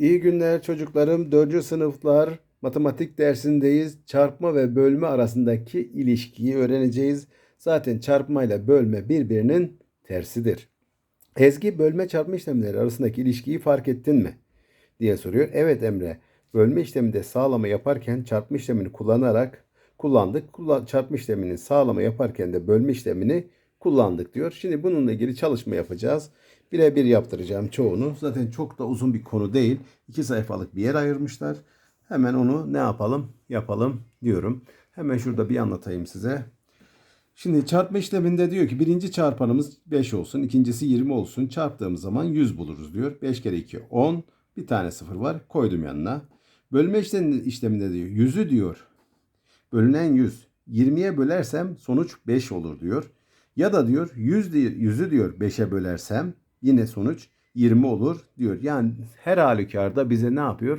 İyi günler çocuklarım. 4. sınıflar matematik dersindeyiz. Çarpma ve bölme arasındaki ilişkiyi öğreneceğiz. Zaten çarpma ile bölme birbirinin tersidir. Ezgi bölme çarpma işlemleri arasındaki ilişkiyi fark ettin mi? diye soruyor. Evet Emre. Bölme işleminde sağlama yaparken çarpma işlemini kullanarak kullandık. Kullan, çarpma işlemini sağlama yaparken de bölme işlemini kullandık diyor. Şimdi bununla ilgili çalışma yapacağız. Birebir yaptıracağım çoğunu. Zaten çok da uzun bir konu değil. İki sayfalık bir yer ayırmışlar. Hemen onu ne yapalım? Yapalım diyorum. Hemen şurada bir anlatayım size. Şimdi çarpma işleminde diyor ki birinci çarpanımız 5 olsun, ikincisi 20 olsun. Çarptığımız zaman 100 buluruz diyor. 5 kere 2 10. Bir tane sıfır var. Koydum yanına. Bölme işlemi- işleminde diyor 100'ü diyor. Bölünen 100. 20'ye bölersem sonuç 5 olur diyor. Ya da diyor 100 diyor, 100'ü diyor 5'e bölersem yine sonuç 20 olur diyor. Yani her halükarda bize ne yapıyor?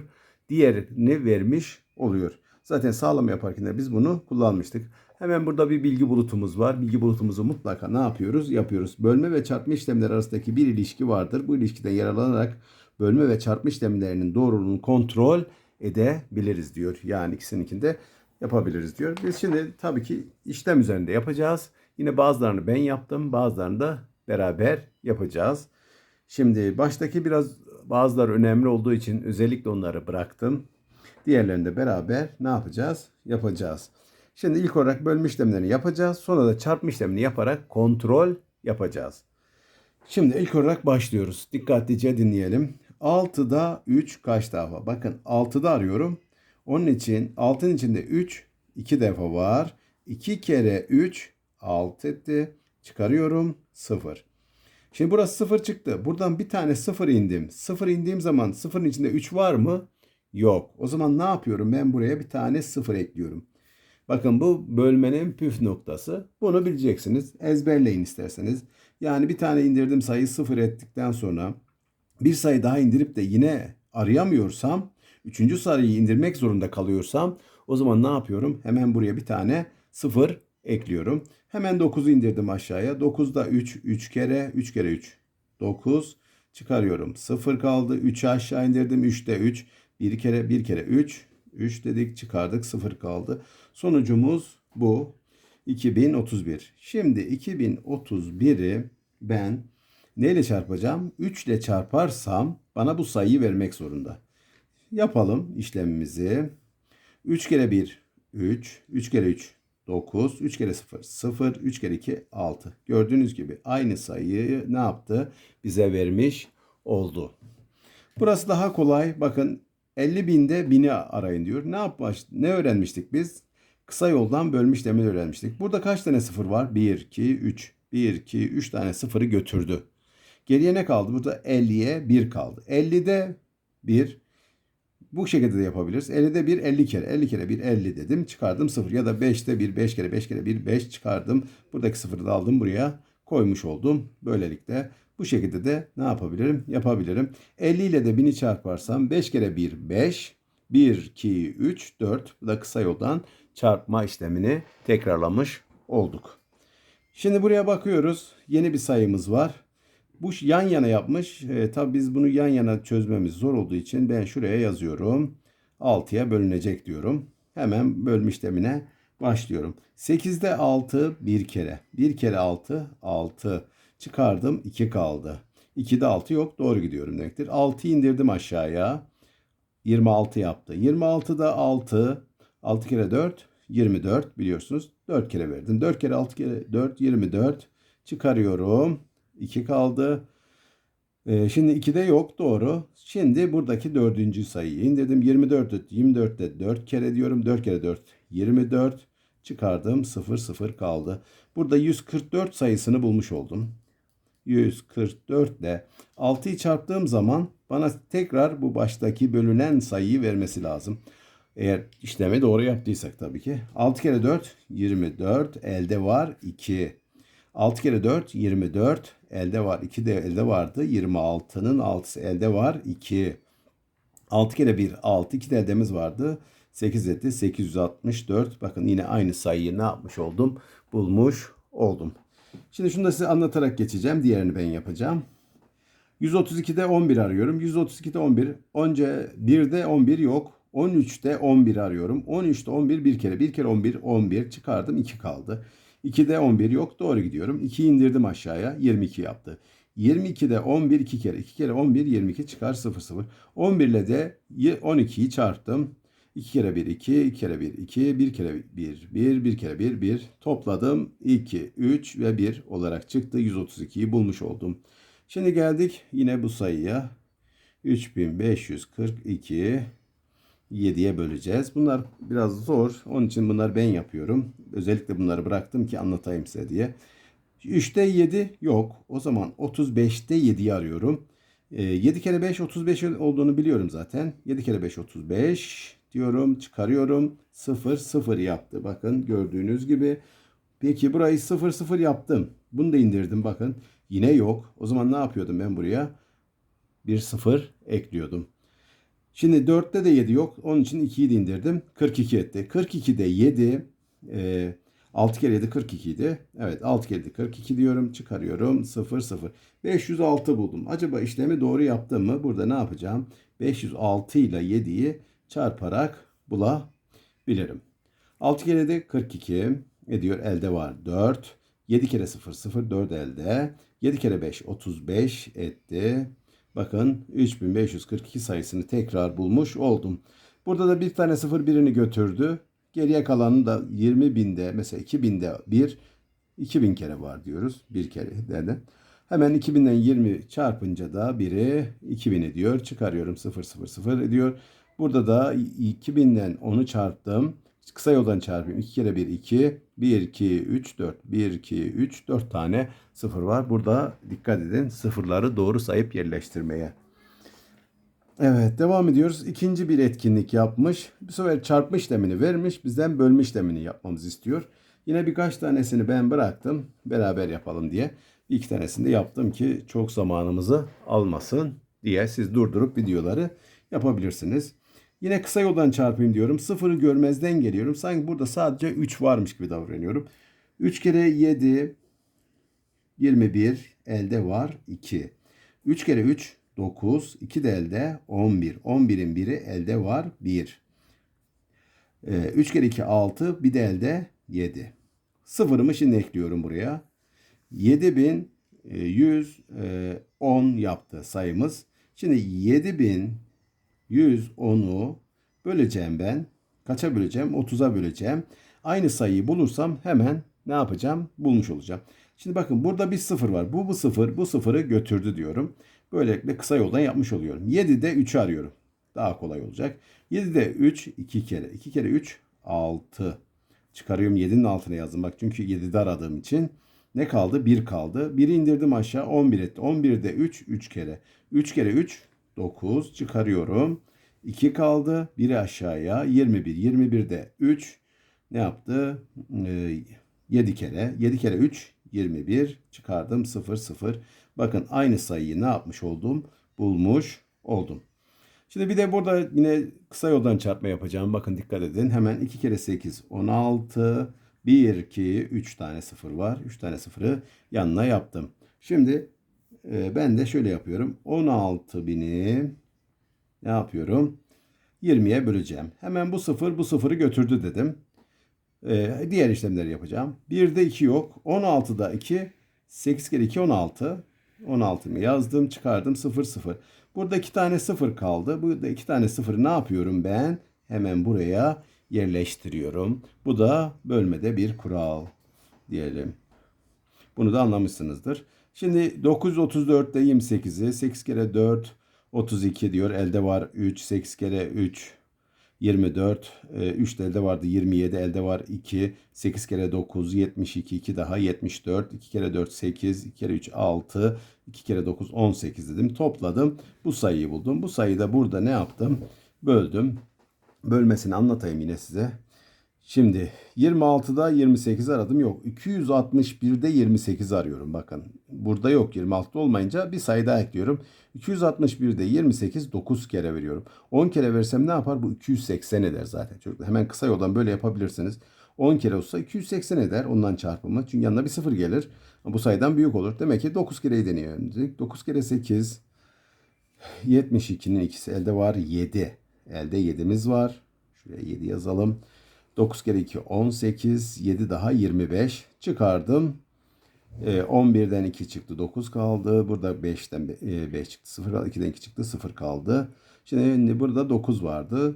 Diğerini vermiş oluyor. Zaten sağlama yaparken de biz bunu kullanmıştık. Hemen burada bir bilgi bulutumuz var. Bilgi bulutumuzu mutlaka ne yapıyoruz? Yapıyoruz. Bölme ve çarpma işlemleri arasındaki bir ilişki vardır. Bu ilişkiden yararlanarak bölme ve çarpma işlemlerinin doğruluğunu kontrol edebiliriz diyor. Yani ikisininkinde yapabiliriz diyor. Biz şimdi tabii ki işlem üzerinde yapacağız. Yine bazılarını ben yaptım, bazılarını da beraber yapacağız. Şimdi baştaki biraz bazıları önemli olduğu için özellikle onları bıraktım. Diğerlerini de beraber ne yapacağız? Yapacağız. Şimdi ilk olarak bölme işlemlerini yapacağız. Sonra da çarpma işlemini yaparak kontrol yapacağız. Şimdi ilk olarak başlıyoruz. Dikkatlice dinleyelim. 6'da 3 kaç defa? Bakın 6'da arıyorum. Onun için 6'nın içinde 3 2 defa var. 2 kere 3 6 etti. Çıkarıyorum 0. Şimdi burası 0 çıktı. Buradan bir tane 0 indim. 0 indiğim zaman 0'ın içinde 3 var mı? Yok. O zaman ne yapıyorum? Ben buraya bir tane 0 ekliyorum. Bakın bu bölmenin püf noktası. Bunu bileceksiniz. Ezberleyin isterseniz. Yani bir tane indirdim sayıyı 0 ettikten sonra bir sayı daha indirip de yine arayamıyorsam, üçüncü sayıyı indirmek zorunda kalıyorsam o zaman ne yapıyorum? Hemen buraya bir tane 0 ekliyorum. Hemen 9'u indirdim aşağıya. 9'da 3, 3 kere, 3 kere 3. 9 çıkarıyorum. 0 kaldı. 3'ü aşağı indirdim. 3'te 3. 1 kere 1 kere 3. 3 dedik çıkardık 0 kaldı. Sonucumuz bu. 2031. Şimdi 2031'i ben neyle çarpacağım? 3 ile çarparsam bana bu sayıyı vermek zorunda. Yapalım işlemimizi. 3 kere 1 3, 3 kere 3 9, 3 kere 0 0, 3 kere 2 6. Gördüğünüz gibi aynı sayıyı ne yaptı? Bize vermiş oldu. Burası daha kolay. Bakın 50 binde bini arayın diyor. Ne yapmış? Ne öğrenmiştik biz? Kısa yoldan bölme işlemini öğrenmiştik. Burada kaç tane sıfır var? 1, 2, 3. 1, 2, 3 tane sıfırı götürdü. Geriye ne kaldı? Burada 50'ye 1 kaldı. 50'de 1. Bu şekilde de yapabiliriz. 50'de 1, 50 kere. 50 kere 1, 50 dedim. Çıkardım 0. Ya da 5'te 1, 5 kere 5 kere 1, 5 çıkardım. Buradaki sıfırı da aldım buraya koymuş oldum. Böylelikle bu şekilde de ne yapabilirim? Yapabilirim. 50 ile de 1000'i çarparsam 5 kere 1, 5. 1, 2, 3, 4. Bu da kısa yoldan çarpma işlemini tekrarlamış olduk. Şimdi buraya bakıyoruz. Yeni bir sayımız var. Bu yan yana yapmış. E, tabii biz bunu yan yana çözmemiz zor olduğu için ben şuraya yazıyorum. 6'ya bölünecek diyorum. Hemen bölme işlemine başlıyorum. 8'de 6 bir kere. 1 kere 6 6. Çıkardım 2 kaldı. 2'de 6 yok doğru gidiyorum demektir. 6'yı indirdim aşağıya. 26 yaptı. 26'da 6. 6 kere 4 24 biliyorsunuz. 4 kere verdim. 4 kere 6 kere 4 24. Çıkarıyorum. 2 kaldı. Ee, şimdi 2'de yok doğru. Şimdi buradaki dördüncü sayıyı indirdim. 24'te 24'te 4 kere diyorum. 4 kere 4 24. Çıkardım 0 0 kaldı. Burada 144 sayısını bulmuş oldum. 144 ile 6'yı çarptığım zaman bana tekrar bu baştaki bölünen sayıyı vermesi lazım. Eğer işlemi doğru yaptıysak tabii ki. 6 kere 4 24 elde var 2. 6 kere 4 24 elde var 2 de elde vardı. 26'nın 6'sı elde var 2. 6 kere 1 6 2 de eldemiz vardı. 8 etti 864. Bakın yine aynı sayıyı ne yapmış oldum? Bulmuş oldum. Şimdi şunu da size anlatarak geçeceğim. Diğerini ben yapacağım. 132'de 11 arıyorum. 132'de 11. Önce 1'de 11 yok. 13'te 11 arıyorum. 13'te 11 bir kere. Bir kere 11. 11 çıkardım. 2 kaldı. 2'de 11 yok. Doğru gidiyorum. 2'yi indirdim aşağıya. 22 yaptı. 22'de 11 2 kere. 2 kere 11 22 çıkar 0 0. 11 ile de 12'yi çarptım. 2 kere 1 2, 2 kere 1 2, 1 kere 1 1, 1 kere 1 1. Topladım 2, 3 ve 1 olarak çıktı. 132'yi bulmuş oldum. Şimdi geldik yine bu sayıya. 3542 7'ye böleceğiz. Bunlar biraz zor. Onun için bunları ben yapıyorum. Özellikle bunları bıraktım ki anlatayım size diye. 3'te 7 yok. O zaman 35'te 7'yi arıyorum. E, 7 kere 5 35 olduğunu biliyorum zaten. 7 kere 5 35 diyorum. Çıkarıyorum. 0 0 yaptı. Bakın gördüğünüz gibi. Peki burayı 0 0 yaptım. Bunu da indirdim bakın. Yine yok. O zaman ne yapıyordum ben buraya? Bir 0 ekliyordum. Şimdi 4'te de 7 yok. Onun için 2'yi de indirdim. 42 etti. 42'de 7 e, 6 kere 7 42 idi. Evet 6 kere 7 42 diyorum. Çıkarıyorum. 0 0. 506 buldum. Acaba işlemi doğru yaptım mı? Burada ne yapacağım? 506 ile 7'yi çarparak bulabilirim. 6 kere 7 42 ediyor. Elde var 4. 7 kere 0 0 4 elde. 7 kere 5 35 etti. Bakın 3542 sayısını tekrar bulmuş oldum. Burada da bir tane sıfır birini götürdü. Geriye kalanı da 20 binde mesela 2000'de bir 2000 kere var diyoruz. Bir kere derden. Hemen 2000'den 20 çarpınca da biri 2000 ediyor. Çıkarıyorum 0 0 0 ediyor. Burada da 2000'den 10'u çarptım. Kısa yoldan çarpayım. 2 kere 1 2. 1 2 3 4. 1 2 3 4 tane sıfır var. Burada dikkat edin sıfırları doğru sayıp yerleştirmeye. Evet devam ediyoruz. İkinci bir etkinlik yapmış. Bu sefer çarpma işlemini vermiş. Bizden bölme işlemini yapmamızı istiyor. Yine birkaç tanesini ben bıraktım. Beraber yapalım diye. İki tanesini de yaptım ki çok zamanımızı almasın diye siz durdurup videoları yapabilirsiniz. Yine kısa yoldan çarpayım diyorum. Sıfırı görmezden geliyorum. Sanki burada sadece 3 varmış gibi davranıyorum. 3 kere 7 21 elde var 2. 3 kere 3 9. 2 de elde 11. 11'in biri elde var 1. 3 kere 2 6. Bir de elde 7. Sıfırımı şimdi ekliyorum buraya. 7110 yaptı sayımız. Şimdi 7110'u böleceğim ben. Kaça böleceğim? 30'a böleceğim. Aynı sayıyı bulursam hemen ne yapacağım? Bulmuş olacağım. Şimdi bakın burada bir sıfır var. Bu bu sıfır, bu sıfırı götürdü diyorum. Böylelikle kısa yoldan yapmış oluyorum. 7'de 3'ü arıyorum. Daha kolay olacak. 7'de 3 2 kere. 2 kere 3 6. Çıkarıyorum 7'nin altına yazdım. Bak çünkü 7'de aradığım için. Ne kaldı? 1 kaldı. 1'i indirdim aşağı 11 etti. 11'de 3 3 kere. 3 kere 3 9 çıkarıyorum. 2 kaldı. 1'i aşağıya 21. 21'de 3 ne yaptı? Ee, 7 kere. 7 kere 3 21 çıkardım 0 0. Bakın aynı sayıyı ne yapmış oldum? Bulmuş oldum. Şimdi bir de burada yine kısa yoldan çarpma yapacağım. Bakın dikkat edin. Hemen 2 kere 8 16. 1 2 3 tane sıfır var. 3 tane sıfırı yanına yaptım. Şimdi e, ben de şöyle yapıyorum. 16.000'i ne yapıyorum? 20'ye böleceğim. Hemen bu sıfır bu sıfırı götürdü dedim. Ee, diğer işlemleri yapacağım. 1'de 2 yok. 16'da 2. 8 kere 2 16. 16'mı yazdım çıkardım 0 0. Burada 2 tane 0 kaldı. Burada 2 tane 0'ı ne yapıyorum ben? Hemen buraya yerleştiriyorum. Bu da bölmede bir kural diyelim. Bunu da anlamışsınızdır. Şimdi 934'te 28'i 8 kere 4 32 diyor. Elde var 3. 8 kere 3 24. 3 de elde vardı 27. Elde var 2. 8 kere 9 72. 2 daha 74. 2 kere 4 8. 2 kere 3 6. 2 kere 9 18 dedim. Topladım. Bu sayıyı buldum. Bu sayıyı da burada ne yaptım? Böldüm. Bölmesini anlatayım yine size. Şimdi 26'da 28 aradım yok. 261'de 28 arıyorum bakın. Burada yok 26'da olmayınca bir sayı daha ekliyorum. 261'de 28 9 kere veriyorum. 10 kere versem ne yapar? Bu 280 eder zaten. Çocuklar hemen kısa yoldan böyle yapabilirsiniz. 10 kere olsa 280 eder ondan çarpımı. Çünkü yanına bir sıfır gelir. Bu sayıdan büyük olur. Demek ki 9 kereyi deniyorum. 9 kere 8 72'nin ikisi elde var 7. Elde 7'miz var. Şuraya 7 yazalım. 9 kere 2 18. 7 daha 25. Çıkardım. E, 11'den 2 çıktı 9 kaldı. Burada 5'ten 5 çıktı 0 kaldı. 2'den 2 çıktı 0 kaldı. Şimdi burada 9 vardı.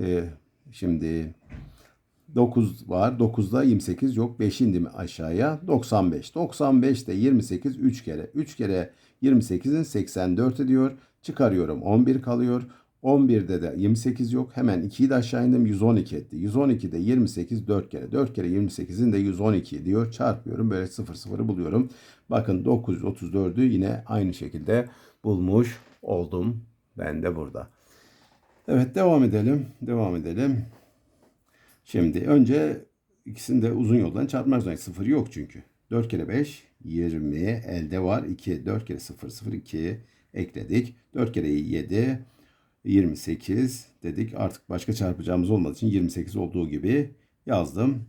E, şimdi 9 var. 9'da 28 yok. 5 indim aşağıya. 95. 95 de 28 3 kere. 3 kere 28'in 84 ediyor. Çıkarıyorum. 11 kalıyor. 11'de de 28 yok. Hemen 2'yi de aşağı indim. 112 etti. 112'de 28 4 kere. 4 kere 28'in de 112 ediyor. Çarpıyorum. Böyle 0 0'ı buluyorum. Bakın 934'ü yine aynı şekilde bulmuş oldum. Ben de burada. Evet devam edelim. Devam edelim. Şimdi önce ikisini de uzun yoldan çarpmak zorundayız. Sıfır yok çünkü. 4 kere 5 20 elde var. 2 4 kere 0 0 2 ekledik. 4 kere 7 28 dedik. Artık başka çarpacağımız olmadığı için 28 olduğu gibi yazdım.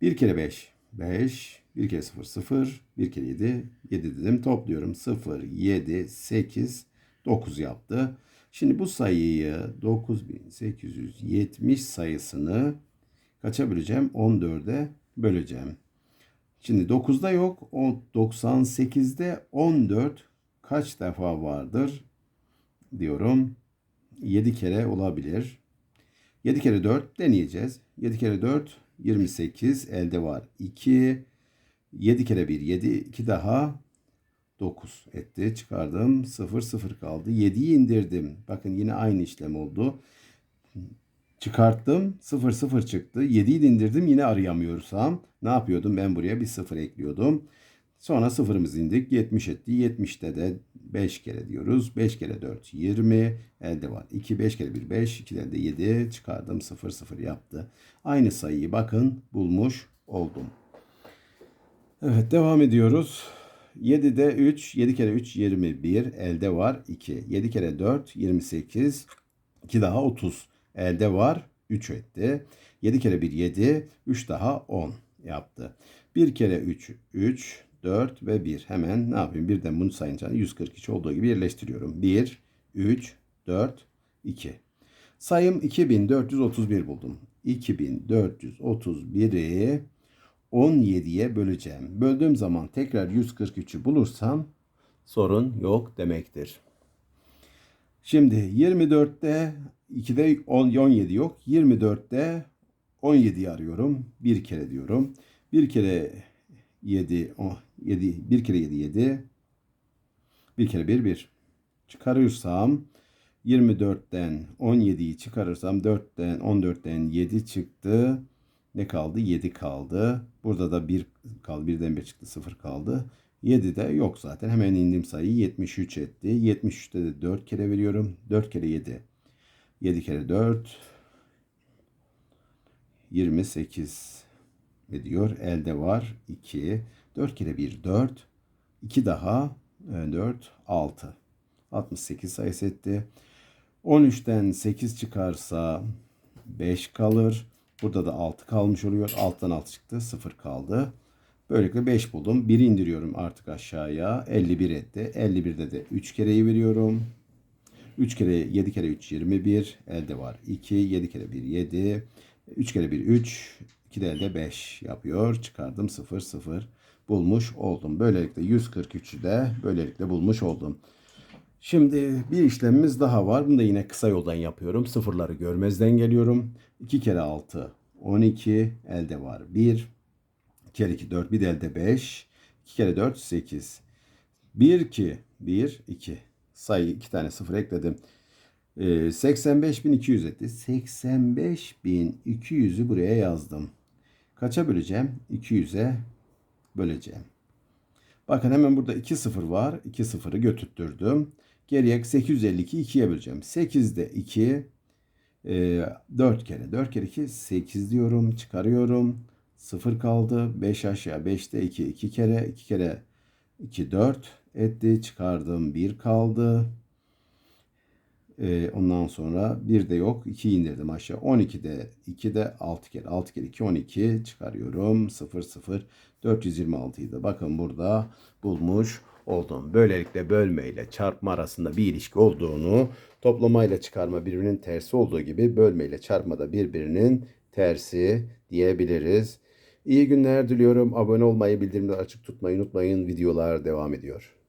1 kere 5 5 1 kere 0 0 1 kere 7 7 dedim. Topluyorum. 0 7 8 9 yaptı. Şimdi bu sayıyı 9870 sayısını kaça böleceğim? 14'e böleceğim. Şimdi 9'da yok. O 98'de 14 kaç defa vardır diyorum. 7 kere olabilir. 7 kere 4 deneyeceğiz. 7 kere 4 28 elde var. 2 7 kere 1 7 2 daha 9 etti. Çıkardım. 0 0 kaldı. 7'yi indirdim. Bakın yine aynı işlem oldu. Çıkarttım. 0 0 çıktı. 7'yi de indirdim. Yine arayamıyorsam ne yapıyordum? Ben buraya bir 0 ekliyordum. Sonra sıfırımızı indik. 70 etti. 70'te de 5 kere diyoruz. 5 kere 4 20. Elde var. 2 5 kere 1 5. 2'den de 7 çıkardım. 0 0 yaptı. Aynı sayıyı bakın bulmuş oldum. Evet devam ediyoruz. 7'de 3, 7 kere 3 21, elde var 2. 7 kere 4 28, 2 daha 30. Elde var 3 etti. 7 kere 1 7, 3 daha 10 yaptı. 1 kere 3 3, 4 ve 1. Hemen ne yapayım? Birden bunu sayınca 142 olduğu gibi yerleştiriyorum. 1, 3, 4, 2. Sayım 2431 buldum. 2431'i 17'ye böleceğim. Böldüğüm zaman tekrar 143'ü bulursam sorun yok demektir. Şimdi 24'te 2'de 10, 17 yok. 24'te 17'yi arıyorum. Bir kere diyorum. Bir kere 7, oh, 7, bir kere 7, 7. Bir kere 1, 1. Çıkarırsam 24'ten 17'yi çıkarırsam 4'ten 14'ten 7 çıktı. Ne kaldı? 7 kaldı. Burada da 1 kaldı. Birden 1 çıktı. 0 kaldı. 7 de yok zaten. Hemen indim sayıyı 73 etti. 73'te de 4 kere veriyorum. 4 kere 7. 7 kere 4 28 ediyor. Elde var 2. 4 kere 1 4. 2 daha 4 6. 68 sayısı etti. 13'ten 8 çıkarsa 5 kalır. Burada da 6 kalmış oluyor. 6'dan 6 çıktı. 0 kaldı. Böylelikle 5 buldum. 1'i indiriyorum artık aşağıya. 51 etti. 51'de de 3 kereyi veriyorum. 3 kere 7 kere 3 21. Elde var 2. 7 kere 1 7. 3 kere 1 3. 2 de elde 5 yapıyor. Çıkardım 0 0. Bulmuş oldum. Böylelikle 143'ü de böylelikle bulmuş oldum. Şimdi bir işlemimiz daha var. Bunu da yine kısa yoldan yapıyorum. Sıfırları görmezden geliyorum. 2 kere 6 12 elde var 1. 2 kere 2 4 bir de elde 5. 2 kere 4 8. 1 2 1 2. Sayı 2 tane sıfır ekledim. Ee, 85.200 etti. 85.200'ü buraya yazdım. Kaça böleceğim? 200'e böleceğim. Bakın hemen burada 2 sıfır var. 2 sıfırı götürttürdüm. Geriye 852 2'ye böleceğim. 8'de 2 e, 4 kere. 4 kere 2 8 diyorum. Çıkarıyorum. 0 kaldı. 5 aşağı 5'te 2 2 kere. 2 kere 2 4 etti. Çıkardım. 1 kaldı. E, ondan sonra 1 de yok. 2 indirdim aşağı. 12'de 2 de 6 kere. 6 kere 2 12 çıkarıyorum. 0 0 426'ydı. Bakın burada bulmuş olduğunu, böylelikle bölme ile çarpma arasında bir ilişki olduğunu, toplama ile çıkarma birbirinin tersi olduğu gibi bölme ile çarpma da birbirinin tersi diyebiliriz. İyi günler diliyorum. Abone olmayı, bildirimleri açık tutmayı unutmayın. Videolar devam ediyor.